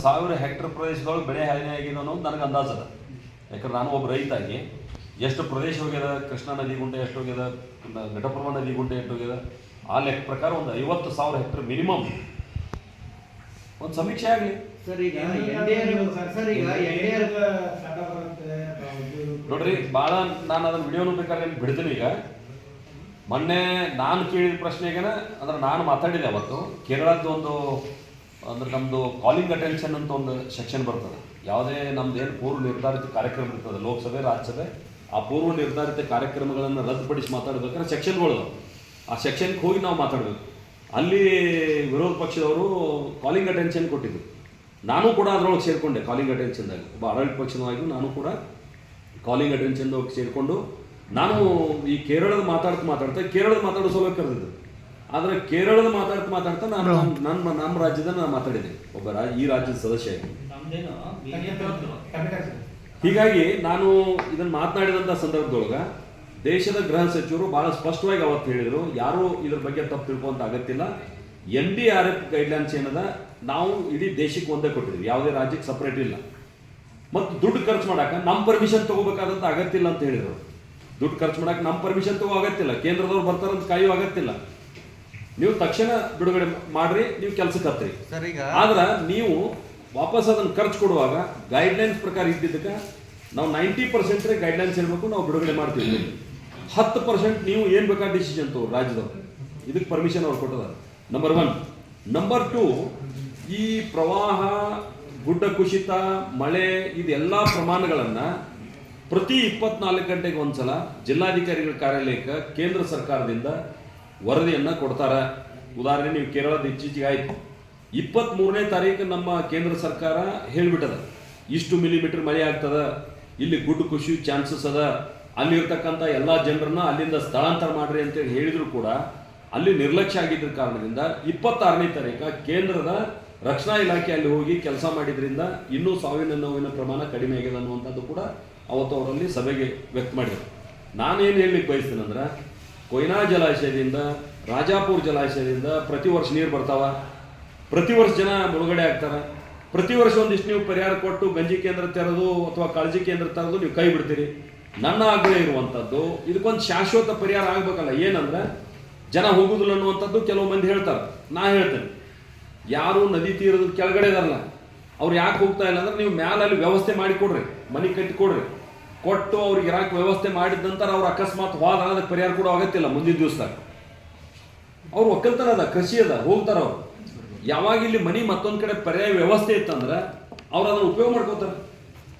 ಸಾವಿರ ಹೆಕ್ಟರ್ ಪ್ರದೇಶದೊಳಗೆ ಬೆಳೆ ಹಾನಿ ಆಗಿದೆ ಅನ್ನೋದು ನನಗೆ ಅಂದಾಜು ಅದ. ಯಾಕಂದ್ರೆ ನಾನು ಒಬ್ಬ ರೈತಾಗಿ ಎಷ್ಟು ಪ್ರದೇಶ ಹೋಗ್ಯದ ಕೃಷ್ಣಾ ನದಿ ಗುಂಟೆ ಎಷ್ಟು ಹೋಗ್ಯದ ಘಟಪ್ರಭಾ ನದಿ ಗುಂಟೆ ಎಷ್ಟು ಹೋಗ್ಯದ ಆ ಲೆಕ್ಕ ಪ್ರಕಾರ ಒಂದು ಐವತ್ತು ಸಾವಿರ ಹೆಕ್ಟರ್ ಮಿನಿಮಮ್. ಒಂದು ಸಮೀಕ್ಷೆ ಆಗಲಿ. ನೋಡ್ರಿ ಭಾಳ ನಾನು ಅದನ್ನ ವಿಡಿಯೋನು ಬೇಕಾದ್ರೆ ಬಿಡ್ತೀನಿ ಈಗ. ಮೊನ್ನೆ ನಾನು ಕೇಳಿದ ಪ್ರಶ್ನೆಗೆ ಅಂದ್ರೆ ನಾನು ಮಾತಾಡಿದೆ ಅವತ್ತು ಕೇರಳದ ಒಂದು ಅಂದ್ರೆ ನಮ್ಮದು ಕಾಲಿಂಗ್ ಅಟೆನ್ಷನ್ ಅಂತ ಒಂದು ಸೆಕ್ಷನ್ ಬರ್ತದೆ. ಯಾವುದೇ ನಮ್ದು ಏನು ಪೂರ್ವ ನಿರ್ಧಾರಿತ ಕಾರ್ಯಕ್ರಮ ಇರ್ತದೆ, ಲೋಕಸಭೆ, ರಾಜ್ಯಸಭೆ, ಆ ಪೂರ್ವ ನಿರ್ಧಾರಿತ ಕಾರ್ಯಕ್ರಮಗಳನ್ನು ರದ್ದುಪಡಿಸಿ ಮಾತಾಡ್ಬೇಕಾದ್ರೆ ಸೆಕ್ಷನ್ಗಳು. ಆ ಸೆಕ್ಷನ್ಗೆ ಹೋಗಿ ನಾವು ಮಾತಾಡಬೇಕು. ಅಲ್ಲಿ ವಿರೋಧ ಪಕ್ಷದವರು ಕಾಲಿಂಗ್ ಅಟೆನ್ಷನ್ ಕೊಟ್ಟಿದ್ರು. ನಾನು ಕೂಡ ಅದರೊಳಗೆ ಸೇರಿಕೊಂಡೆ ಕಾಲಿಂಗ್ ಅಟೆನ್ಷನ್ದಾಗ ಒಬ್ಬ ಆಡಳಿತ ಪಕ್ಷದವಾಗಿ ನಾನು ಕೂಡ ಕಾಲಿಂಗ್ ಅಟೆನ್ಷನ್ ಹೋಗಿ ಸೇರಿಕೊಂಡು ನಾನು ಈ ಕೇರಳದ ಮಾತಾಡ್ತಾ ಮಾತಾಡ್ತಾ ಕೇರಳದ ಮಾತಾಡೋ ಸಲುವಾಗಿ ಕರೆದಿದ್ದು. ಆದರೆ ಕೇರಳದ ಮಾತಾಡ್ತಾ ಮಾತಾಡ್ತಾ ನಾನು ನನ್ನ- ನಮ್ಮ ರಾಜ್ಯದ ನಾನು ಮಾತಾಡಿದೆ. ಒಬ್ಬ ಈ ರಾಜ್ಯದ ಸದಸ್ಯ. ಹೀಗಾಗಿ ನಾನು ಇದನ್ನು ಮಾತನಾಡಿದಂತ ಸಂದರ್ಭದೊಳಗ ದೇಶದ ಗೃಹ ಸಚಿವರು ಬಹಳ ಸ್ಪಷ್ಟವಾಗಿ ಅವತ್ತು ಹೇಳಿದರು. ಯಾರು ಇದ್ರ ಬಗ್ಗೆ ತಪ್ಪು ತಿಳ್ಕೊಂತ ಅಗತ್ಯಿಲ್ಲ N D R F guidelines ಏನದ? ನಾವು ಇಡೀ ದೇಶಕ್ಕೆ ಒಂದೇ ಕೊಟ್ಟಿದ್ವಿ ಯಾವುದೇ ರಾಜ್ಯಕ್ಕೆ ಸಪ್ರೇಟ್ ಇಲ್ಲ. ಮತ್ತು ದುಡ್ಡು ಖರ್ಚು ಮಾಡಾಕ ನಮ್ಮ ಪರ್ಮಿಷನ್ ತಗೋಬೇಕಾದಂತ ಅಗತ್ಯ ಇಲ್ಲ ಅಂತ ಹೇಳಿದರು. ದುಡ್ಡು ಖರ್ಚು ಮಾಡಕ್ಕೆ ನಮ್ಮ ಪರ್ಮಿಷನ್ ತಗೋ ಅಗತ್ಯ ಇಲ್ಲ. ಕೇಂದ್ರದವ್ರು ಬರ್ತಾರಂತ ಕಾಯೋ ಅಗತ್ಯ ಇಲ್ಲ. ನೀವು ತಕ್ಷಣ ಬಿಡುಗಡೆ ಮಾಡ್ರಿ ನೀವು ಕೆಲ್ಸಕ್ಕೆ ಹತ್ರಿ. ಸರ್ ಈಗ ಆದ್ರೆ ನೀವು ವಾಪಸ್ ಅದನ್ನ ಖರ್ಚು ಕೊಡುವಾಗ ಗೈಡ್ಲೈನ್ಸ್ ಪ್ರಕಾರ ಇದ್ದಿದ್ದಕ್ಕೆ ನಾವು ನೈಂಟಿ ಪರ್ಸೆಂಟ್ ಗೈಡ್ಲೈನ್ಸ್ ಇರಬೇಕು ನಾವು ಬಿಡುಗಡೆ ಮಾಡ್ತೀವಿ. ಹತ್ತು ಪರ್ಸೆಂಟ್ ನೀವು ಏನು ಬೇಕಾದ ಡಿಸಿಷನ್ ತಗೋ ರಾಜ್ಯದವ್ರು. ಇದಕ್ಕೆ ಪರ್ಮಿಷನ್ ಅವ್ರು ಕೊಟ್ಟದ. ನಂಬರ್ ಒನ್ ನಂಬರ್ ಟು ಈ ಪ್ರವಾಹ ಗುಡ್ಡ ಕುಸಿತ ಮಳೆ ಇದೆಲ್ಲ ಪ್ರಮಾಣಗಳನ್ನ ಪ್ರತಿ ಇಪ್ಪತ್ನಾಲ್ಕು ಗಂಟೆಗೆ ಒಂದ್ಸಲ ಜಿಲ್ಲಾಧಿಕಾರಿಗಳ ಕಾರ್ಯಾಲಯಕ್ಕೆ ಕೇಂದ್ರ ಸರ್ಕಾರದಿಂದ ವರದಿಯನ್ನ ಕೊಡ್ತಾರೆ. ಉದಾಹರಣೆ ನೀವು ಕೇರಳದ ಇತ್ತೀಚೆಗೆ ಆಯ್ತು. ಇಪ್ಪತ್ತ್ಮೂರನೇ ತಾರೀಕು ನಮ್ಮ ಕೇಂದ್ರ ಸರ್ಕಾರ ಹೇಳ್ಬಿಟ್ಟದ. ಇಷ್ಟು ಮಿಲಿಮೀಟರ್ ಮಳೆ ಆಗ್ತದ, ಇಲ್ಲಿ ಗುಡ್ ಖುಷಿ ಚಾನ್ಸಸ್ ಅದ. ಅಲ್ಲಿರ್ತಕ್ಕಂಥ ಎಲ್ಲ ಜನರನ್ನ ಅಲ್ಲಿಂದ ಸ್ಥಳಾಂತರ ಮಾಡ್ರಿ ಅಂತೇಳಿ ಹೇಳಿದ್ರು ಕೂಡ ಅಲ್ಲಿ ನಿರ್ಲಕ್ಷ್ಯ ಆಗಿದ್ದ ಕಾರಣದಿಂದ ಇಪ್ಪತ್ತಾರನೇ ತಾರೀಕ ಕೇಂದ್ರದ ರಕ್ಷಣಾ ಇಲಾಖೆ ಅಲ್ಲಿ ಹೋಗಿ ಕೆಲಸ ಮಾಡಿದ್ರಿಂದ ಇನ್ನೂ ಸಾವಿನ ನೋವಿನ ಪ್ರಮಾಣ ಕಡಿಮೆ ಆಗಿದೆ ಅನ್ನುವಂಥದ್ದು ಕೂಡ ಅವತ್ತು ಅವರಲ್ಲಿ ಸಭೆಗೆ ವ್ಯಕ್ತ ಮಾಡಿದರು. ನಾನೇನು ಹೇಳಲಿಕ್ಕೆ ಬಯಸ್ತೇನೆ ಅಂದ್ರೆ ಕೊಯ್ನಾ ಜಲಾಶಯದಿಂದ, ರಾಜಾಪುರ ಜಲಾಶಯದಿಂದ ಪ್ರತಿ ವರ್ಷ ನೀರು ಬರ್ತಾವ. ಪ್ರತಿ ವರ್ಷ ಜನ ಮುಳುಗಡೆ ಆಗ್ತಾರೆ. ಪ್ರತಿ ವರ್ಷ ಒಂದಿಷ್ಟು ನೀವು ಪರಿಹಾರ ಕೊಟ್ಟು ಗಂಜಿ ಕೇಂದ್ರ ತೆರೆದು ಅಥವಾ ಕಾಳಜಿ ಕೇಂದ್ರ ತೆರೆದು ನೀವು ಕೈ ಬಿಡ್ತೀರಿ. ನನ್ನ ಆಗ್ರಹ ಇರುವಂಥದ್ದು ಇದಕ್ಕೊಂದು ಶಾಶ್ವತ ಪರಿಹಾರ ಆಗ್ಬೇಕಲ್ಲ. ಏನಂದ್ರೆ, ಜನ ಹೋಗುದಿಲ್ಲ ಅನ್ನುವಂಥದ್ದು ಕೆಲವು ಮಂದಿ ಹೇಳ್ತಾರೆ. ನಾ ಹೇಳ್ತೇನೆ. ಯಾರು ನದಿ ತೀರದ ಕೆಳಗಡೆ ಇದಾರಲ್ಲ, ಅವ್ರು ಯಾಕೆ ಹೋಗ್ತಾ ಇಲ್ಲ ಅಂದ್ರೆ ನೀವು ಮ್ಯಾಲ ಅಲ್ಲಿ ವ್ಯವಸ್ಥೆ ಮಾಡಿ ಕೊಡ್ರಿ, ಮನೆ ಕಟ್ಟಿ ಕೊಡ್ರಿ. ಕೊಟ್ಟು ಅವ್ರಿಗೆ ಇರಾಕ್ ವ್ಯವಸ್ಥೆ ಮಾಡಿದ ನಂತರ ಅವ್ರು ಅಕಸ್ಮಾತ್ ವಾದ ಅದಕ್ಕೆ ಪರಿಹಾರ ಕೂಡ ಆಗತ್ತಿಲ್ಲ ಮುಂದಿನ ದಿವಸದಾಗ. ಅವ್ರು ಒಕ್ಕಲ್ತನ ಅದ ಕೃಷಿ ಅದ ಹೋಗ್ತಾರ ಅವ್ರು. ಯಾವಾಗ ಇಲ್ಲಿ ಮನಿ ಮತ್ತೊಂದು ಕಡೆ ಪರ್ಯಾಯ ವ್ಯವಸ್ಥೆ ಇತ್ತಂದ್ರೆ ಅವ್ರು ಅದನ್ನ ಉಪಯೋಗ ಮಾಡ್ಕೋತಾರೆ.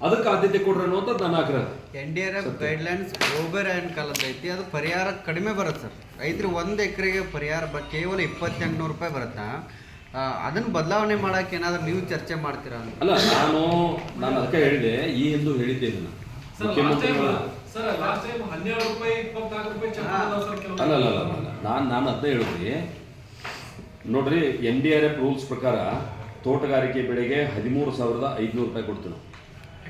ಅದಕ್ಕೆ ಆದ್ಯತೆ ಕೊಡ್ರಿ ಅನ್ನುವಂಥದ್ದು ನನ್ನ ಆಗ್ರಹ. N D R F guidelines and ಕಾಲದ ಐತಿ ಅದು ಪರಿಹಾರ ಕಡಿಮೆ ಬರುತ್ತೆ ಸರ್. ರೈತರು ಒಂದು ಎಕರೆಗೆ ಪರಿಹಾರ ಬ ಕೇವಲ ಇಪ್ಪತ್ತೆಂಟುನೂರು ರೂಪಾಯಿ ಬರುತ್ತಾ? ಅದನ್ನ ಬದಲಾವಣೆ ಮಾಡಕ್ಕೆ ಏನಾದ್ರೂ ನೀವು ಚರ್ಚೆ ಮಾಡ್ತೀರಾ ಅಲ್ಲ ನಾನು ನಾನು ಅದಕ್ಕೆ ಹೇಳಿದೆ ಈ ಎಂದು ಹೇಳಿದ್ದೆ ಟೈಮ್ ಮುಖ್ಯಮಂತ್ರಿಗಳ ಸರ್ ಲಾಸ್ಟ್ ಟೈಮ್ ಹನ್ನೆರಡು ರೂಪಾಯಿ ಇಪ್ಪತ್ನಾಲ್ಕು ರೂಪಾಯಿ ಚೆಕ್ ಮಾಡಿದ್ರು ಸರ್ ಅಲ್ಲ ಅಲ್ಲ ಅಲ್ಲ ಅಲ್ಲ ನಾನು ನಾನು ಅದನ್ನೇ ಹೇಳಿದ್ರಿ ನೋಡ್ರಿ N D R F rules ಪ್ರಕಾರ ತೋಟಗಾರಿಕೆ ಬೆಳೆಗೆ ಹದಿಮೂರು ಸಾವಿರದ ಐದುನೂರು ರೂಪಾಯಿ ಕೊಡ್ತೀವಿ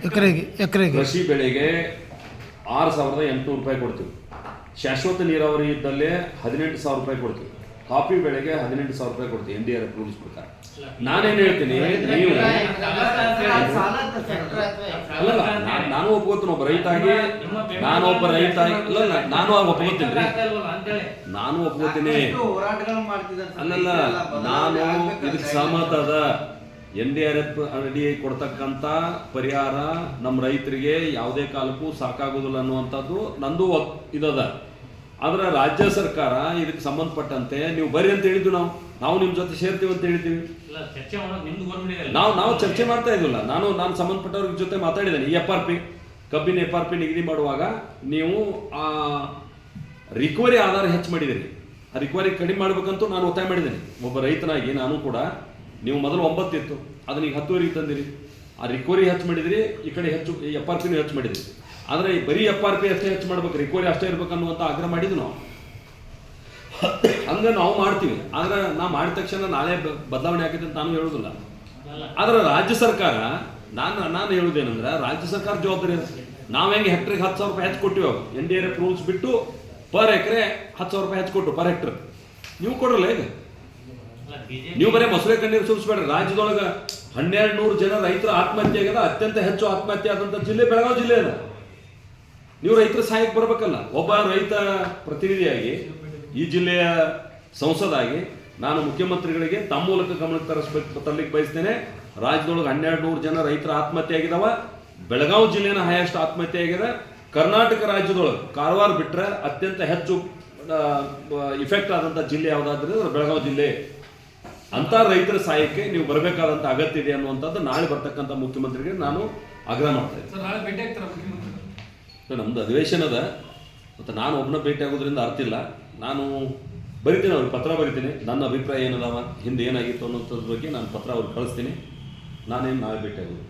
ಎಕರೆಗೆ ಎಕರೆಗೆ ಕೃಷಿ ಬೆಳೆಗೆ ಆರು ಸಾವಿರದ ಎಂಟುನೂರು ರೂಪಾಯಿ ಕೊಡ್ತೀವಿ ಶಾಶ್ವತ ನೀರಾವರಿ ಇದ್ದಲ್ಲೇ ಹದಿನೆಂಟು ಸಾವಿರ ರೂಪಾಯಿ ಕೊಡ್ತೀವಿ ಕಾಫಿ ಬೆಳೆಗೆ ಹದಿನೆಂಟು ಸಾವಿರ ರೂಪಾಯಿ ಕೊಡ್ತೀವಿ N D R F rules ಪ್ರಕಾರ ನಾನೇನು ಹೇಳ್ತೀನಿ ನೀವು ನಾನು ಒಪ್ಕೋತೀನಿ ಒಬ್ಬ ರೈತ ಆಗಿ ನಾನು ಒಬ್ಬ ರೈತ ಅಲ್ಲಲ್ಲ ನಾನು ಒಪ್ಕೋತೀನಿ ನಾನು ಒಪ್ಕೋತೀನಿ. ಅಲ್ಲಲ್ಲ ನಾನು ಇದಕ್ಕೆ ಸಹಮತ ಅದ. ಎನ್ ಡಿ ಆರ್ ಎಫ್ ಅಡಿ ಕೊಡ್ತಕ್ಕಂಥ ಪರಿಹಾರ ನಮ್ಮ ರೈತರಿಗೆ ಯಾವುದೇ ಕಾಲಕ್ಕೂ ಸಾಕಾಗೋದಿಲ್ಲ ಅನ್ನುವಂಥದ್ದು ನಂದು ಇದದ. ಆದ್ರೆ ರಾಜ್ಯ ಸರ್ಕಾರ ಇದಕ್ಕೆ ಸಂಬಂಧಪಟ್ಟಂತೆ ನೀವು ಬರ್ರಿ ಅಂತ ಹೇಳಿದ್ವಿ ನಾವು. ನಾವು ನಿಮ್ಮ ಜೊತೆ ಸೇರ್ತೀವಿ ಅಂತ ಇಲ್ಲ ಗೌರ್ಮೆಂಟ್ ನಾವು ನಾವು ಚರ್ಚೆ ಮಾಡ್ತಾ ಇದ್ದಿಲ್ಲ ನಾನು ನಾನು ಸಂಬಂಧಪಟ್ಟವ್ರ ಜೊತೆ ಮಾತಾಡಿದ್ದೇನೆ ಈ ಎಫ್ ಆರ್ ಪಿ ಕಬ್ಬಿನ ಎಫ್ ಆರ್ ಪಿ ನಿಗದಿ ಮಾಡುವಾಗ ನೀವು ಆ ರಿಕವರಿ ಆಧಾರ ಹೆಚ್ಚು ಮಾಡಿದಿರಿ. ಆ ರಿಕವರಿ ಕಡಿಮೆ ಮಾಡಬೇಕಂತೂ ನಾನು ಒತ್ತಾಯ ಮಾಡಿದ್ದೀನಿ ಒಬ್ಬ ರೈತನಾಗಿ ನಾನು ಕೂಡ ನೀವು ಮೊದಲು ಒಂಬತ್ತಿತ್ತು. ಅದನ್ನ ಈಗ ಹತ್ತುವರೆಗೆ ತಂದಿರಿ. ಆ ರಿಕವರಿ ಹೆಚ್ಚು ಮಾಡಿದಿರಿ ಈ ಕಡೆ ಹೆಚ್ಚು ಎಫ್ ಆರ್ ಪಿನೂ ಹೆಚ್ಚು ಮಾಡಿದಿರಿ. ಆದರೆ ಈ ಬರೀ ಎಫ್ ಆರ್ ಪಿ ಅಷ್ಟೇ ಹೆಚ್ಚು ಮಾಡ್ಬೇಕು ರಿಕವರಿ ಅಷ್ಟೇ ಇರಬೇಕು ಅನ್ನುವಂಥ ಆಗ್ರಹ ಮಾಡಿದ್ವಿ ನಾವು. ಹಂಗೆ ನಾವು ಮಾಡ್ತೀವಿ. ಆದರೆ ನಾ ಮಾಡಿದ ತಕ್ಷಣ ನಾಳೆ ಬದಲಾವಣೆ ಆಗಿದೆ ಅಂತ ನಾನು ಹೇಳೋದಿಲ್ಲ. ಆದರೆ ರಾಜ್ಯ ಸರ್ಕಾರ ನಾನು ನಾನು ಹೇಳುದೇನಂದ್ರೆ ರಾಜ್ಯ ಸರ್ಕಾರ ಜವಾಬ್ದಾರಿ ನಾವು ಹೆಂಗೆ ಹೆಕ್ಟ್ರಿಗೆ ಹತ್ತು ಸಾವಿರ ರೂಪಾಯಿ ಹೆಚ್ಚು ಕೊಟ್ಟಿವಿ N D R F rules ಬಿಟ್ಟು ಪರ್ ಎಕರೆ ಹತ್ತು ಸಾವಿರ ರೂಪಾಯಿ ಹೆಚ್ಚು ಕೊಟ್ಟು ಪರ್ ಹೆಕ್ಟ್ರ್ ನೀವು ಕೊಡ್ರಲ್ಲ ಈಗ ನೀವು ಬರೀ ಮೊಸರೆ ಕಣ್ಣೀರು ಸುರಿಸ್ಬೇಡ್ರಿ. ರಾಜ್ಯದೊಳಗ ಹನ್ನೆರಡು ನೂರು ಜನ ರೈತರ ಆತ್ಮಹತ್ಯೆ ಆಗ್ಯದ, ಅತ್ಯಂತ ಹೆಚ್ಚು ಆತ್ಮಹತ್ಯೆ ಆದಂತ ಜಿಲ್ಲೆ ಬೆಳಗಾವಿ ಜಿಲ್ಲೆ ಅದ. ನೀವು ರೈತರ ಸಹಾಯಕ್ಕೆ ಬರಬೇಕಲ್ಲ. ಒಬ್ಬ ರೈತ ಪ್ರತಿನಿಧಿಯಾಗಿ ಈ ಜಿಲ್ಲೆಯ ಸಂಸದಾಗಿ ನಾನು ಮುಖ್ಯಮಂತ್ರಿಗಳಿಗೆ ತಮ್ಮ ಮೂಲಕ ಗಮನಕ್ಕೆ ತರಿಸ್ಬೇಕು, ತರಲಿಕ್ಕೆ ಬಯಸ್ತೇನೆ. ರಾಜ್ಯದೊಳಗೆ ಹನ್ನೆರಡು ನೂರು ಜನ ರೈತರ ಆತ್ಮಹತ್ಯೆ ಆಗಿದಾವ. ಬೆಳಗಾವಿ ಜಿಲ್ಲೆನ ಹೈಯೆಸ್ಟ್ ಆತ್ಮಹತ್ಯೆ ಆಗಿದೆ. ಕರ್ನಾಟಕ ರಾಜ್ಯದೊಳಗೆ ಕಾರವಾರ ಬಿಟ್ಟರೆ ಅತ್ಯಂತ ಹೆಚ್ಚು ಇಫೆಕ್ಟ್ ಆದಂಥ ಜಿಲ್ಲೆ ಯಾವುದಾದ್ರೆ ಬೆಳಗಾವಿ ಜಿಲ್ಲೆ. ಅಂತ ರೈತರ ಸಹಾಯಕ್ಕೆ ನೀವು ಬರಬೇಕಾದಂಥ ಅಗತ್ಯ ಇದೆ ಅನ್ನುವಂಥದ್ದು ನಾಳೆ ಬರ್ತಕ್ಕಂಥ ಮುಖ್ಯಮಂತ್ರಿಗೆ ನಾನು ಆಗ್ರಹ ಮಾಡ್ತಾ ಇದ್ದೀನಿ. ಸರ್ ನಾಳೆ ಭೇಟಿ ಆಗ್ತಾರ ಮುಖ್ಯಮಂತ್ರಿ? ನಮ್ದು ಅಧಿವೇಶನ ಅದ. ಮತ್ತು ನಾನು ಒಬ್ಬನ ಭೇಟಿ ಆಗೋದ್ರಿಂದ ಅರ್ಥ ಇಲ್ಲ. ನಾನು ಬರಿತೀನಿ ಅವ್ರಿಗೆ ಪತ್ರ ಬರಿತೀನಿ. ನನ್ನ ಅಭಿಪ್ರಾಯ ಏನದಾವ ಹಿಂದೆ ಏನಾಗಿತ್ತು ಅನ್ನೋದ್ರ ಬಗ್ಗೆ ನಾನು ಪತ್ರ ಅವ್ರಿಗೆ ಕಳಿಸ್ತೀನಿ. ನಾನೇನು ನಾಳೆ ಭೇಟಿ ಆಗೋದು